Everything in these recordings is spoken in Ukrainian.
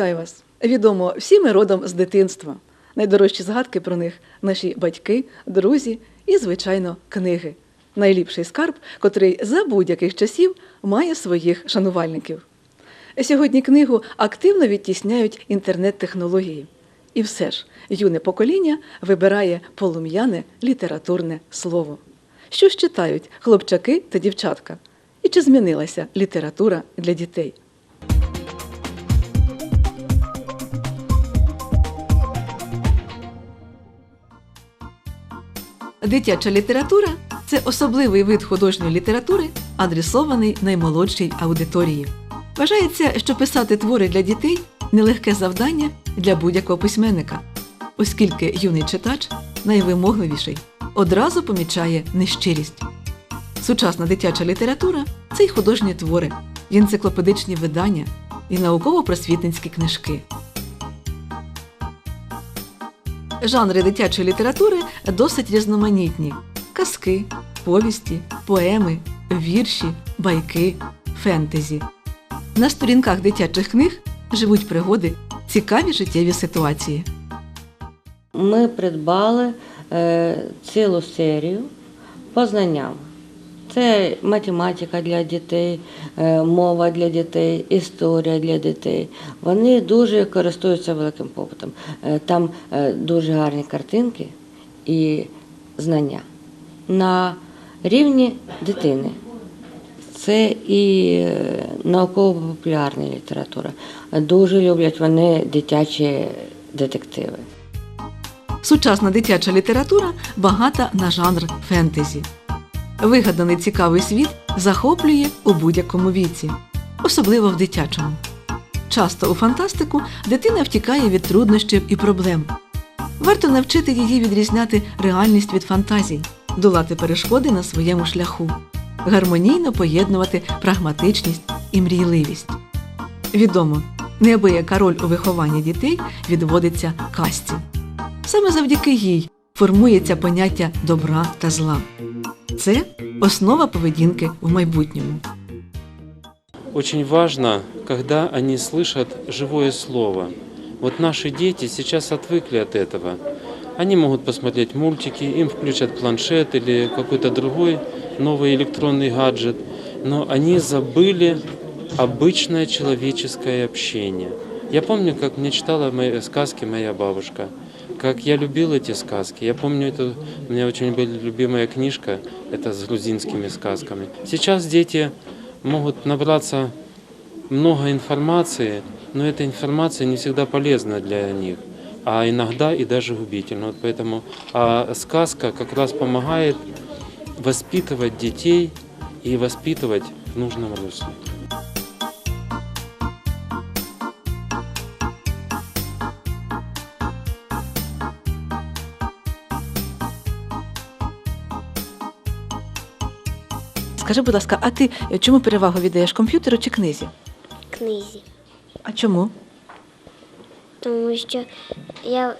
Вітаю вас! Відомо, всі ми родом з дитинства. Найдорожчі згадки про них наші батьки, друзі і, звичайно, книги. Найліпший скарб, котрий за будь-яких часів має своїх шанувальників. Сьогодні книгу активно відтісняють інтернет-технології. І все ж юне покоління вибирає полум'яне літературне слово. Що ж читають хлопчаки та дівчатка? І чи змінилася література для дітей? Дитяча література це особливий вид художньої літератури, адресований наймолодшій аудиторії. Вважається, що писати твори для дітей нелегке завдання для будь-якого письменника, оскільки юний читач найвимогливіший одразу помічає нещирість. Сучасна дитяча література це й художні твори, і енциклопедичні видання, і науково-просвітницькі книжки. Жанри дитячої літератури досить різноманітні: казки, повісті, поеми, вірші, байки, фентезі. На сторінках дитячих книг живуть пригоди, цікаві життєві ситуації. Ми придбали е, цілу серію по знанням. Це математика для дітей, е, мова для дітей, історія для дітей. Вони дуже користуються великим попитом. Е, Там е, дуже гарні картинки і знання на рівні дитини. Це і науково-популярна література. Дуже люблять вони дитячі детективи. Сучасна дитяча література багата на жанр фентезі. Вигаданий цікавий світ захоплює у будь-якому віці, особливо в дитячому. Часто у фантастику дитина втікає від труднощів і проблем. Варто навчити її відрізняти реальність від фантазій, долати перешкоди на своєму шляху, гармонійно поєднувати прагматичність і мрійливість. Відомо, неабияка роль у вихованні дітей відводиться казці. Саме завдяки їй формується поняття добра та зла. Це основа поведінки в майбутньому. Очень важно, когда они слышат живое слово. Вот наши дети сейчас отвыкли от этого. Они могут посмотреть мультики, им включат планшет или какой-то другой новый электронный гаджет, но они забыли обычное человеческое общение. Я помню, как мне читала мои сказки моя бабушка, как я любил эти сказки. Я помню, это у меня очень была любимая книжка, это с грузинскими сказками. Сейчас дети могут набраться много информации, но эта информация не всегда полезна для них, а иногда и даже губительна. Вот поэтому а сказка как раз помогает воспитывать детей и воспитывать в нужном русле. Скажи, будь ласка, а ти чому перевагу віддаєш комп'ютеру чи книзі? книзі, А чому? тому що я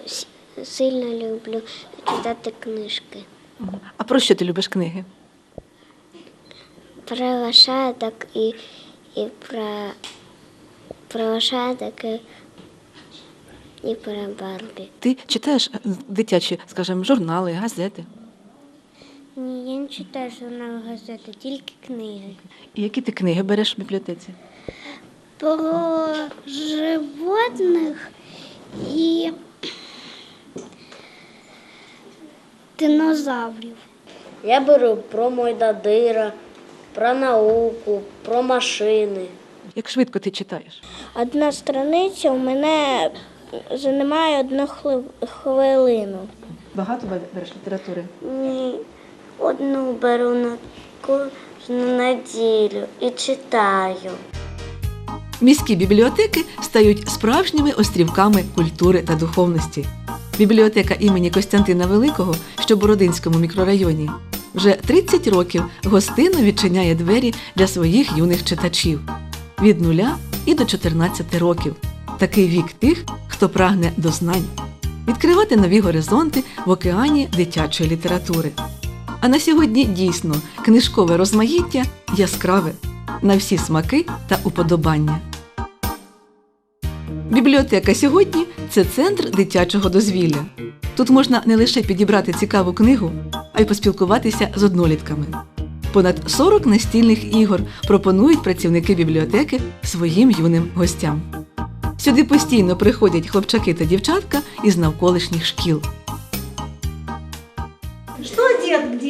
сильно люблю читати книжки. А про що ти любиш книги? Про лошадок і, і про, про лошадок і, і про Барбі. Ти читаєш е, дитячі, скажімо, журнали, газети? Ні, я не читаю журнал газети, тільки книги. І які ти книги береш в бібліотеці? Про животних і динозаврів. Я беру про Мойдадира, про науку, про машини. Як швидко ти читаєш? Одна страниця у мене займає одну хвилину. Багато береш літератури? Ні, одну беру на кожну неділю і читаю. Міські бібліотеки стають справжніми острівками культури та духовності. Бібліотека імені Костянтина Великого, що в Бородинському мікрорайоні, вже 30 років гостинно відчиняє двері для своїх юних читачів від нуля і до 14 років. Такий вік тих, хто прагне до знань, відкривати нові горизонти в океані дитячої літератури. А на сьогодні дійсно книжкове розмаїття яскраве на всі смаки та уподобання. Бібліотека сьогодні це центр дитячого дозвілля. Тут можна не лише підібрати цікаву книгу, а й поспілкуватися з однолітками. Понад 40 настільних ігор пропонують працівники бібліотеки своїм юним гостям. Сюди постійно приходять хлопчаки та дівчатка із навколишніх шкіл.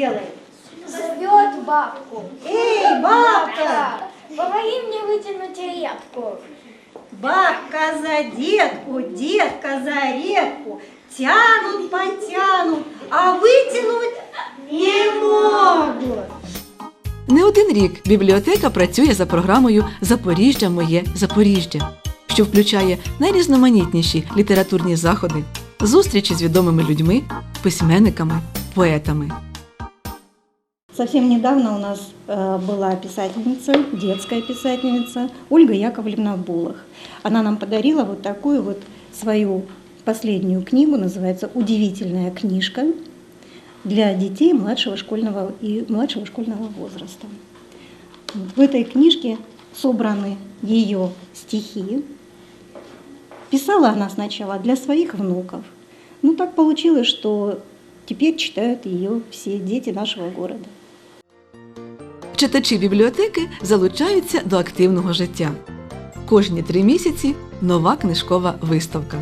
делает? Зовет бабку. Эй, бабка! Помоги мне вытянуть репку. Бабка за детку, детка за репку. Тянут, потянут, а вытянуть не могут. Не один рік бібліотека працює за програмою Запоріжжя моє Запоріжжя, що включає найрізноманітніші літературні заходи, зустрічі з відомими людьми, письменниками, поетами. Совсем недавно у нас э, была писательница, детская писательница Ольга Яковлевна Булах. Она нам подарила вот такую вот свою последнюю книгу, называется «Удивительная книжка» для детей младшего школьного и младшего школьного возраста. В этой книжке собраны ее стихи. Писала она сначала для своих внуков. Ну так получилось, что теперь читают ее все дети нашего города. Читачі бібліотеки залучаються до активного життя. Кожні три місяці нова книжкова виставка.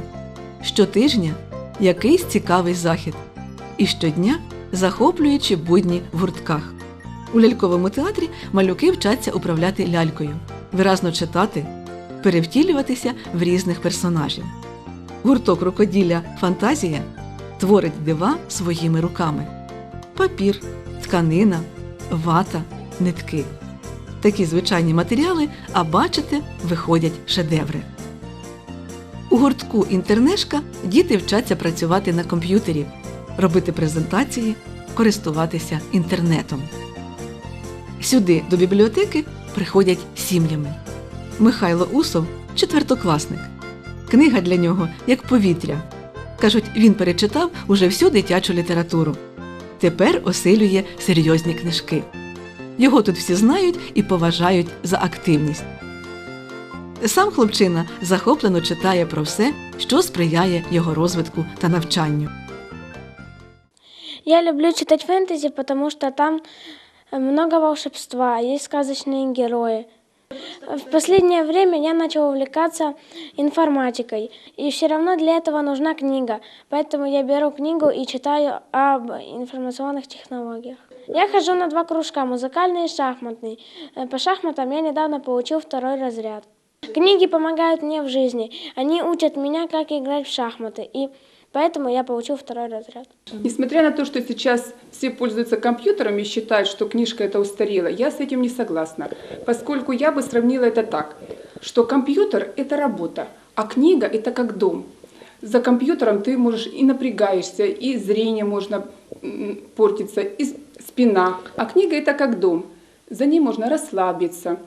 Щотижня якийсь цікавий захід. І щодня захоплюючі будні в гуртках. У ляльковому театрі малюки вчаться управляти лялькою, виразно читати, перевтілюватися в різних персонажів. Гурток рукоділля Фантазія творить дива своїми руками: папір, тканина, вата, нитки. Такі звичайні матеріали, а бачите, виходять шедеври. У гуртку Інтернешка діти вчаться працювати на комп'ютері, робити презентації, користуватися інтернетом. Сюди до бібліотеки приходять сім'ями. Михайло Усов четвертокласник. Книга для нього як повітря. Кажуть, він перечитав уже всю дитячу літературу. Тепер осилює серйозні книжки. Його тут всі знають і поважають за активність. Сам хлопчина захоплено читає про все, що сприяє його розвитку та навчанню. Я люблю читать фэнтези, потому что там э, много волшебства, есть сказочные герои. В последнее время я начал увлекаться информатикой, и все равно для этого нужна книга, поэтому я беру книгу и читаю об информационных технологиях. Я хожу на два кружка, музыкальный и шахматный. Э, По шахматам я недавно получил второй разряд. Книги помогают мне в жизни, они учат меня, как играть в шахматы, и поэтому я получил второй разряд. Несмотря на то, что сейчас все пользуются компьютерами и считают, что книжка это устарела, я с этим не согласна, поскольку я бы сравнила это так, что компьютер это работа, а книга это как дом. За компьютером ты можешь и напрягаешься, и зрение можно портиться, и спина. А книга это как дом. За ней можно расслабиться.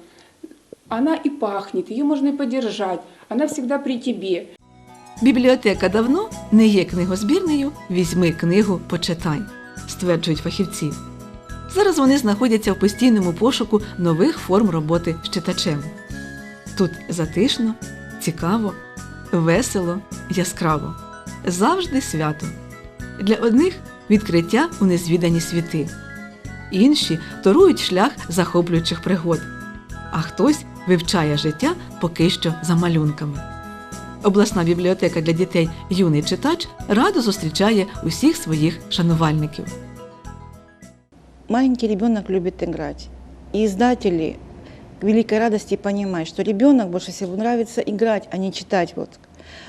Она и пахнет, ее можно и подержать. Она всегда при тебе. Бібліотека давно не є книгозбірнею Візьми книгу, почитай, стверджують фахівці. Зараз вони знаходяться в постійному пошуку нових форм роботи з читачем. Тут затишно, цікаво, весело, яскраво. Завжди свято. Для одних відкриття у незвідані світи, інші торують шлях захоплюючих пригод, а хтось вивчає життя поки що за малюнками. Обласна бібліотека для дітей Юний читач радо зустрічає усіх своїх шанувальників. Маленький ребенок любит играть. И издатели к великой радости понимают, что ребенок больше всего нравится играть, а не читать. Вот.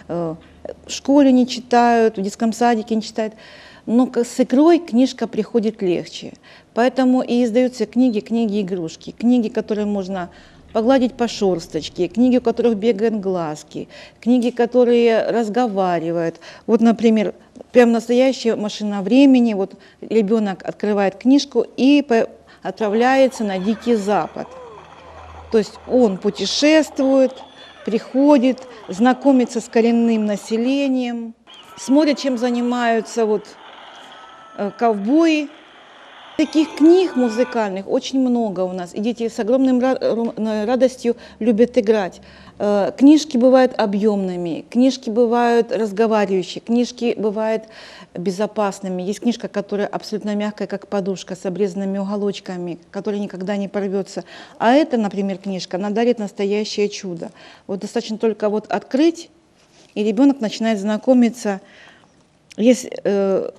Э, В школе не читают, в детском садике не читают. Но с игрой книжка приходит легче. Поэтому и издаются книги, книги-игрушки, книги, которые можно погладить по шерсточке, книги, у которых бегают глазки, книги, которые разговаривают. Вот, например, прям настоящая машина времени. Вот ребенок открывает книжку и отправляется на Дикий Запад. То есть он путешествует, приходит, знакомится с коренным населением, смотрит, чем занимаются вот э, ковбои, Таких книг музыкальных очень много у нас, и дети с огромной радостью любят играть. Э, Книжки бывают объемными, книжки бывают разговаривающие, книжки бывают безопасными. Есть книжка, которая абсолютно мягкая, как подушка, с обрезанными уголочками, которая никогда не порвется. А эта, например, книжка, она дарит настоящее чудо. Вот достаточно только вот открыть, и ребенок начинает знакомиться. Есть э,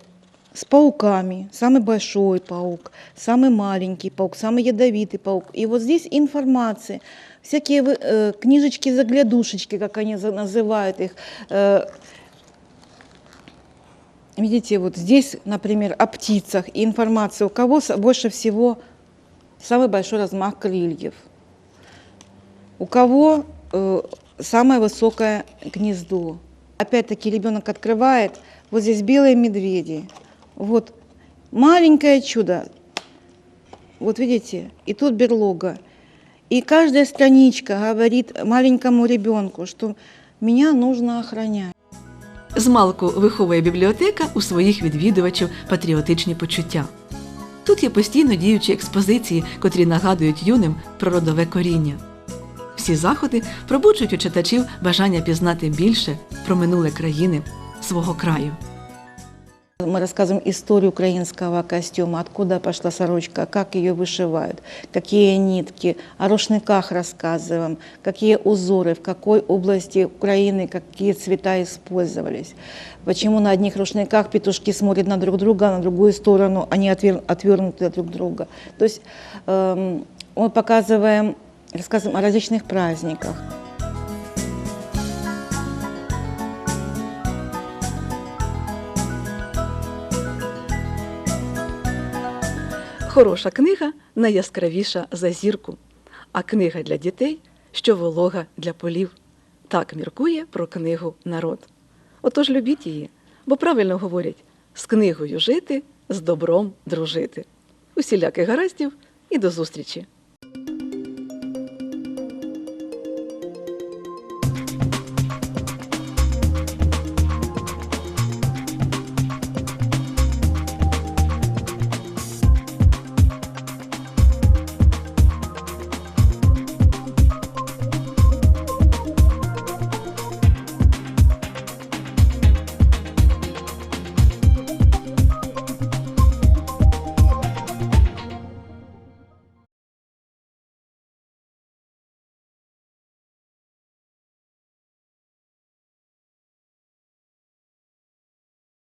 с пауками. Самый большой паук, самый маленький паук, самый ядовитый паук. И вот здесь информация, всякие э, книжечки-заглядушечки, как они называют их. Э, видите, вот здесь, например, о птицах и информация, у кого больше всего самый большой размах крыльев, у кого э, самое высокое гнездо. Опять-таки ребенок открывает, вот здесь белые медведи, вот маленькое чудо, вот видите, и тут берлога. И каждая страничка говорит маленькому ребенку, что меня нужно охранять. Змалку виховує бібліотека у своїх відвідувачів патріотичні почуття. Тут є постійно діючі експозиції, котрі нагадують юним про родове коріння. Всі заходи пробуджують у читачів бажання пізнати більше про минуле країни свого краю. Мы рассказываем историю украинского костюма, откуда пошла сорочка, как ее вышивают, какие нитки, о рушниках рассказываем, какие узоры, в какой области Украины какие цвета использовались, почему на одних рушниках петушки смотрят на друг друга, а на другую сторону они отвер- отвернуты от друг друга. То есть эм, мы показываем, рассказываем о различных праздниках. Хороша книга найяскравіша за зірку, а книга для дітей, що волога для полів. Так міркує про книгу народ. Отож любіть її, бо правильно говорять з книгою жити, з добром дружити. Усіляких гараздів і до зустрічі!